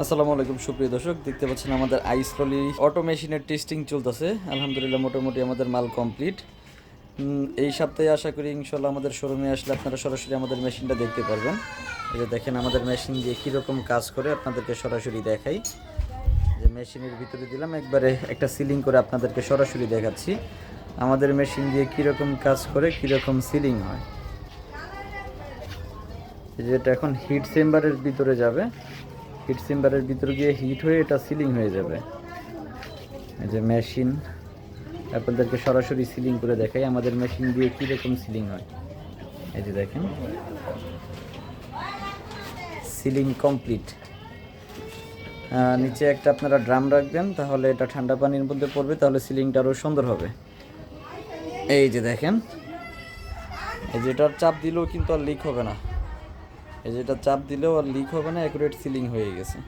আসসালামু আলাইকুম, সুপ্রিয় দর্শক। দেখতে পাচ্ছেন আমাদের আইসলি অটো মেশিনের টেস্টিং চলতেছে। আলহামদুলিল্লাহ, মোটামুটি আমাদের মাল কমপ্লিট। এই সপ্তাহে আশা করি ইনশাল্লাহ আমাদের শোরুমে আসলে আপনারা সরাসরি আমাদের মেশিনটা দেখতে পারবেন। যে দেখেন, আমাদের মেশিন দিয়ে কীরকম কাজ করে আপনাদেরকে সরাসরি দেখাই। যে মেশিনের ভিতরে দিলাম, একবারে একটা সিলিং করে আপনাদেরকে সরাসরি দেখাচ্ছি। আমাদের মেশিন দিয়ে কীরকম কাজ করে, কীরকম সিলিং হয়। যেটা এখন হিট চেম্বারের ভিতরে যাবে। হিট চেম্বারের ভিতরে গিয়ে হিট হয়ে এটা সিলিং হয়ে যাবে। এই যে মেশিন, আপনাদেরকে সরাসরি সিলিং করে দেখাই আমাদের মেশিন দিয়ে কীরকম সিলিং হয়। এই যে দেখেন। Ceiling complete. নিচে একটা আপনারা ড্রাম রাখবেন, তাহলে এটা ঠান্ডা পানির মধ্যে পড়বে, তাহলে সিলিংটা আরও সুন্দর হবে। এই যে দেখেন। এই যেটার চাপ দিলেও কিন্তু আর লিক হবে না। এই যেটা চাপ দিলেও আর লিক হবে না অ্যাকুরেট সিলিং হয়ে গেছে।